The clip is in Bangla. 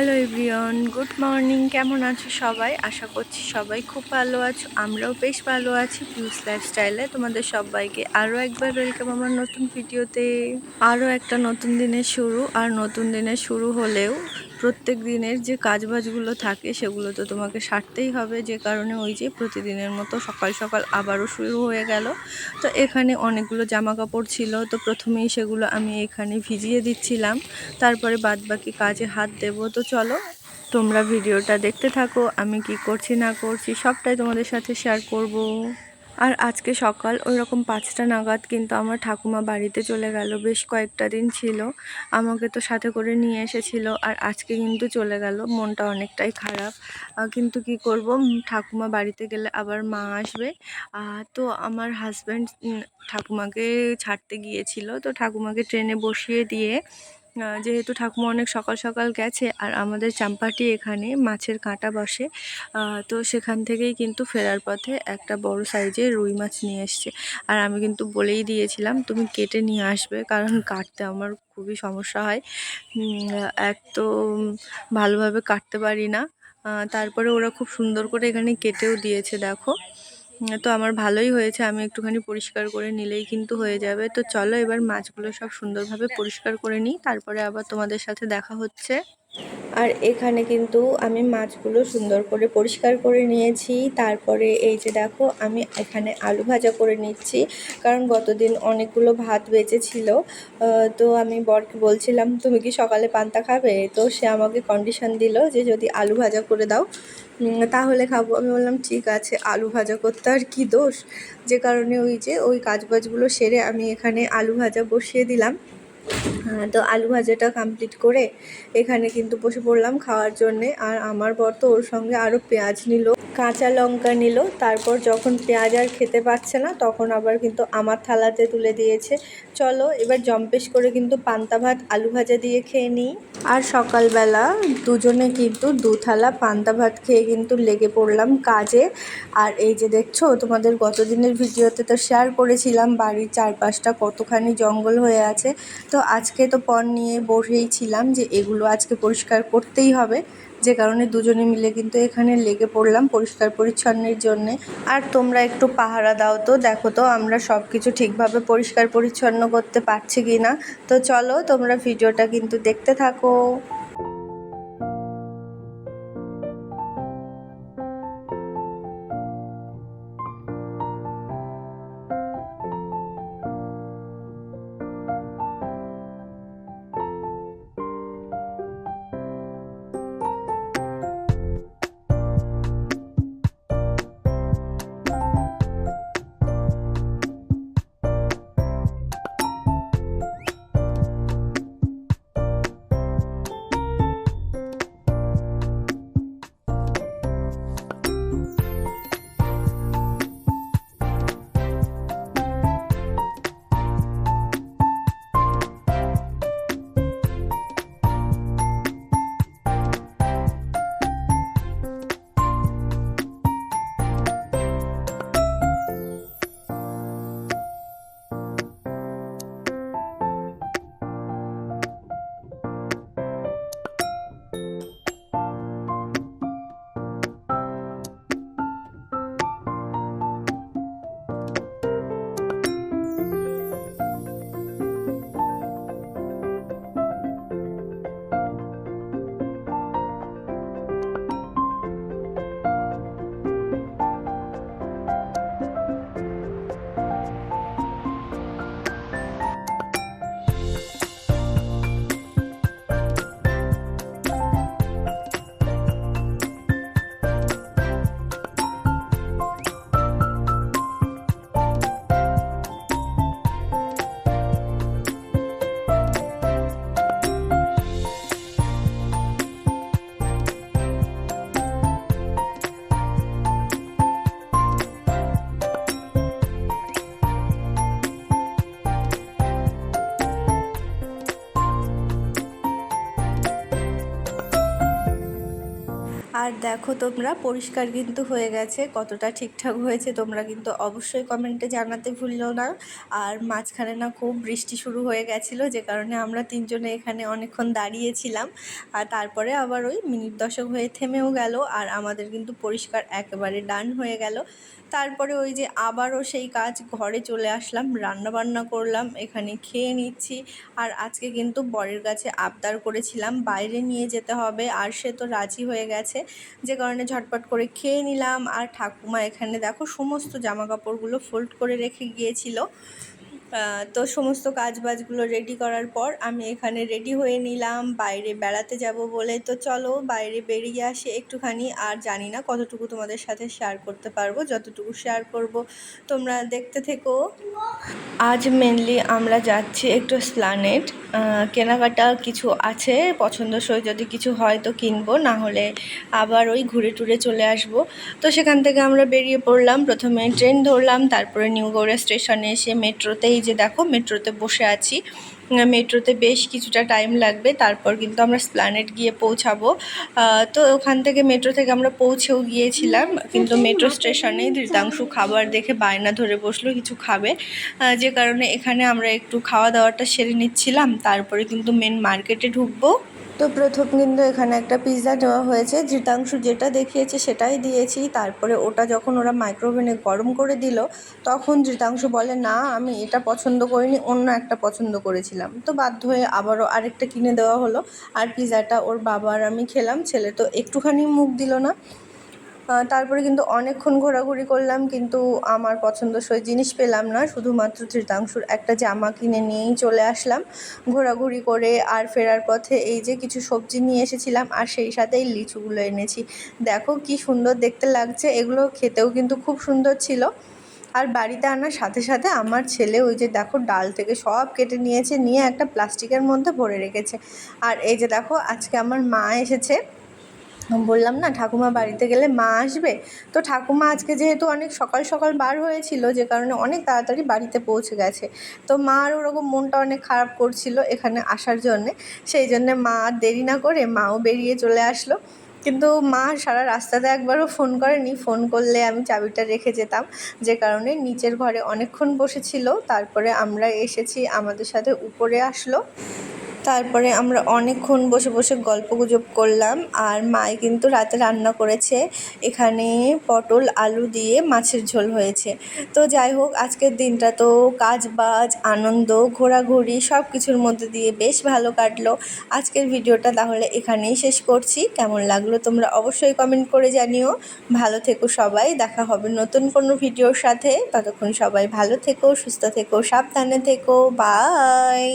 হ্যালো এভরিওন গুড মর্নিং কেমন আছো সবাই? আশা করছি সবাই খুব ভালো আছো। আমরাও বেশ ভালো আছি পিউস লাইফস্টাইলে তোমাদের সবাইকে আরও একবার ওয়েলকাম আমার নতুন ভিডিওতে আরও একটা নতুন দিনের শুরু। আর নতুন দিনের শুরু হলেও প্রত্যেক দিনের যে কাজবাজগুলো থাকে সেগুলো তো তোমাকে সারতেই হবে। যে কারণে ওই যে প্রতিদিনের মতো সকাল সকাল আবারও শুরু হয়ে গেল। তো এখানে অনেকগুলো জামা কাপড় ছিল। তো প্রথমেই সেগুলো আমি এখানে ভিজিয়ে দিচ্ছিলাম। তারপরে বাদ বাকি কাজে হাত দেবো। তো চলো, তোমরা ভিডিওটা দেখতে থাকো। আমি কি করছি না করছি সবটাই তোমাদের সাথে শেয়ার করব। আর আজকে সকাল ওই রকম পাঁচটা নাগাদ কিন্তু আমার ঠাকুমা বাড়িতে চলে গেল, বেশ কয়েকটা দিন ছিল। আমাকে তো সাথে করে নিয়ে এসেছিল আর আজকে কিন্তু চলে গেল, মনটা অনেকটাই খারাপ। কিন্তু কি করব? ঠাকুমা বাড়িতে গেলে আবার মা আসবে। তো আমার হাজব্যান্ড ঠাকুমাকে ছাড়তে গিয়েছিল। তো ঠাকুমাকে ট্রেনে বসিয়ে দিয়ে যেহেতু ঠাকুমা অনেক সকাল সকাল গেছে আর আমাদের চাম্পাটি এখানে মাছের কাঁটা বসে তো সেখান থেকেই কিন্তু ফেরার পথে একটা বড় সাইজের রুই মাছ নিয়ে এসছে। আর আমি কিন্তু বলেই দিয়েছিলাম, তুমি কেটে নিয়ে আসবে কারণ কাটতে আমার খুবই সমস্যা হয়। এক তো ভালোভাবে কাটতে পারি না। তারপরে ওরা খুব সুন্দর করে এখানে কেটেও দিয়েছে, দেখো। তো আমার ভালোই হয়েছে, আমি একটুখানি পরিষ্কার করে নিলেই কিন্তু হয়ে যাবে। তো চলো এবার মাছগুলো সব সুন্দরভাবে পরিষ্কার করে নিই, তারপরে আবার তোমাদের সাথে দেখা হচ্ছে। আর এখানে কিন্তু আমি মাছগুলো সুন্দর করে পরিষ্কার করে নিয়েছি। তারপরে এই যে দেখো, আমি এখানে আলু ভাজা করে নিচ্ছি, কারণ গতদিন অনেকগুলো ভাত বেঁচেছিল। তো আমি বরকে বলছিলাম, তুমি কি সকালে পান্তা খাবে? তো সে আমাকে কন্ডিশন দিল যে যদি আলু ভাজা করে দাও তাহলে খাব। আমি বললাম, ঠিক আছে, আলু ভাজা করতে আর কি দোষ? যে কারণে ওই যে ওই কাজবাজগুলো সেরে আমি এখানে আলু ভাজা বসিয়ে দিলাম। তো আলু ভাজাটা কমপ্লিট করে এখানে কিন্তু বসে পড়লাম খাওয়ার জন্যে। আর আমার বর তো ওর সঙ্গে আরও পেঁয়াজ নিল, কাঁচা লঙ্কা নিল। তারপর যখন পেঁয়াজ আর খেতে পারছে না, তখন আবার কিন্তু আমার থালাতে তুলে দিয়েছে। চলো, এবার জম্পেশ করে কিন্তু পান্তা ভাত, আলু ভাজা দিয়ে খেয়ে নিই। আর সকালবেলা দুজনে কিন্তু দু থালা পান্তা ভাত খেয়ে কিন্তু লেগে পড়লাম কাজে। আর এই যে দেখছ, তোমাদের গতদিনের ভিডিওতে তো শেয়ার করেছিলাম, বাড়ির চারপাশটা কতখানি জঙ্গল হয়ে আছে। তো আজকে তো পণ নিয়ে বসেই ছিলাম যে এগুলো আজকে পরিষ্কার করতেই হবে। যে কারণে দুজনে মিলে কিন্তু এখানে লেগে পড়লাম পরিষ্কার পরিচ্ছন্নের জন্যে। আর তোমরা একটু পাহারা দাও তো, দেখো তো আমরা সব কিছু ঠিকভাবে পরিষ্কার পরিচ্ছন্ন করতে পারছি কি না তো চলো তোমরা ভিডিওটা কিন্তু দেখতে থাকো। আর দেখো তোমরা, পরিষ্কার কিন্তু হয়ে গেছে, কতটা ঠিকঠাক হয়েছে, তোমরা কিন্তু অবশ্যই কমেন্টে জানাতে ভুললো না। আর মাঝখানে না খুব বৃষ্টি শুরু হয়ে গেছিল, যে কারণে আমরা তিনজনে এখানে অনেকক্ষণ দাঁড়িয়েছিলাম। আর তারপরে আবার ওই মিনিট দশক হয়ে থেমেও গেল, আর আমাদের কিন্তু পরিষ্কার একেবারে ডান হয়ে গেল। তারপরে ওই যে আবারও সেই কাজ, ঘরে চলে আসলাম রান্না বান্না করলাম, এখানে খেয়ে নিচ্ছি। আর আজকে কিন্তু বরের কাছে আবদার করেছিলাম, বাইরে নিয়ে যেতে হবে, আর সে তো রাজি হয়ে গেছে। যে কারণে ঝটপট করে খেয়ে নিলাম। আর ঠাকুমা এখানে দেখো সমস্ত জামা কাপড়গুলো ফোল্ড করে রেখে গিয়েছিল। তো সমস্ত কাজ বাজগুলো রেডি করার পর আমি এখানে রেডি হয়ে নিলাম। বাইরে বেড়াতে যাব বলে। তো চলো, বাইরে বেরিয়ে আসি একটুখানি। আর জানি না কতটুকু তোমাদের সাথে শেয়ার করতে পারব, যতটুকু শেয়ার করব। তোমরা দেখতে থেকো। আজ মেনলি আমরা যাচ্ছি একটু স্লানেট। কেনাকাটা কিছু আছে, পছন্দসই যদি কিছু হয় তো কিনবো, না হলে আবার ওই ঘুরে টুরে চলে আসব। তো সেখান থেকে আমরা বেরিয়ে পড়লাম। প্রথমে ট্রেন ধরলাম, তারপরে নিউ স্টেশনে এসে মেট্রোতেই যে দেখো, মেট্রোতে বসে আছি। মেট্রোতে বেশ কিছুটা টাইম লাগবে, তারপর কিন্তু আমরা স্প্ল্যানেট গিয়ে পৌঁছাবো। তো ওখান থেকে মেট্রো থেকে আমরা পৌঁছেও গিয়েছিলাম, কিন্তু মেট্রো স্টেশনে ধৃতাংশু খাবার দেখে বায়না ধরে বসল, কিছু খাবে। যে কারণে এখানে আমরা একটু খাওয়া দাওয়াটা সেরে নিচ্ছিলাম, তারপরে কিন্তু মেন মার্কেটে ঢুকবো। তো প্রথম কিন্তু এখানে একটা পিৎজা দেওয়া হয়েছে। ধৃতাংশু যেটা দেখিয়েছে সেটাই দিয়েছি। তারপরে ওটা যখন ওরা মাইক্রোওভেনে গরম করে দিল, তখন ধৃতাংশু বলে, না, আমি এটা পছন্দ করিনি, অন্য একটা পছন্দ করেছিলাম। তো বাধ্য হয়ে আবারও আরেকটা কিনে দেওয়া হলো। আর পিৎজাটা ওর বাবা আর আমি খেলাম। ছেলে তো একটুখানি মুখ দিল না। তারপরে কিন্তু অনেকক্ষণ ঘোরাঘুরি করলাম, কিন্তু আমার পছন্দসই জিনিস পেলাম না। শুধুমাত্র ধৃতাংশুর একটা জামা কিনে নিয়েই চলে আসলাম ঘোরাঘুরি করে। আর ফেরার পথে এই যে কিছু সবজি নিয়ে এসেছিলাম, আর সেই সাথেই লিচুগুলো এনেছি। দেখো কি সুন্দর দেখতে লাগছে, এগুলো খেতেও কিন্তু খুব সুন্দর ছিল। আর বাড়িতে আনার সাথে সাথে আমার ছেলে ওই যে দেখো ডাল থেকে সব কেটে নিয়েছে, নিয়ে একটা প্লাস্টিকের মধ্যে ভরে রেখেছে। আর এই যে দেখো, আজকে আমার মা এসেছে। বললাম না, ঠাকুমা বাড়িতে গেলে মা আসবে। তো ঠাকুমা আজকে যেহেতু অনেক সকাল সকাল বার হয়েছিল, যে কারণে অনেক তাড়াতাড়ি বাড়িতে পৌঁছে গেছে। তো মার ওরকম মনটা অনেক খারাপ করছিল এখানে আসার জন্যে। সেই জন্যে মা আর দেরি না করে মাও বেরিয়ে চলে আসলো। কিন্তু মা সারা রাস্তাতে একবারও ফোন করেনি। ফোন করলে আমি চাবিটা রেখে যেতাম। যে কারণে নিচের ঘরে অনেকক্ষণ বসেছিল। তারপরে আমরা এসেছি আমাদের সাথে উপরে আসলো। তারপরে আমরা অনেকক্ষণ বসে বসে গল্প গুজব করলাম আর মাই কিন্তু রাতে রান্না করেছে। এখানে পটল, আলু দিয়ে মাছের ঝোল হয়েছে। তো যাই হোক, আজকের দিনটা তো কাজ বাজ আনন্দ, ঘোরাঘুরি সব কিছুর মধ্যে দিয়ে বেশ ভালো কাটলো। আজকের ভিডিওটা তাহলে এখানেই শেষ করছি। কেমন লাগল তোমরা অবশ্যই কমেন্ট করে জানিও। ভালো থেকো সবাই, দেখা হবে নতুন কোনো ভিডিওর সাথে। ততক্ষণ সবাই ভালো থেকো, সুস্থ থেকো, সাবধানে থেকো। বাই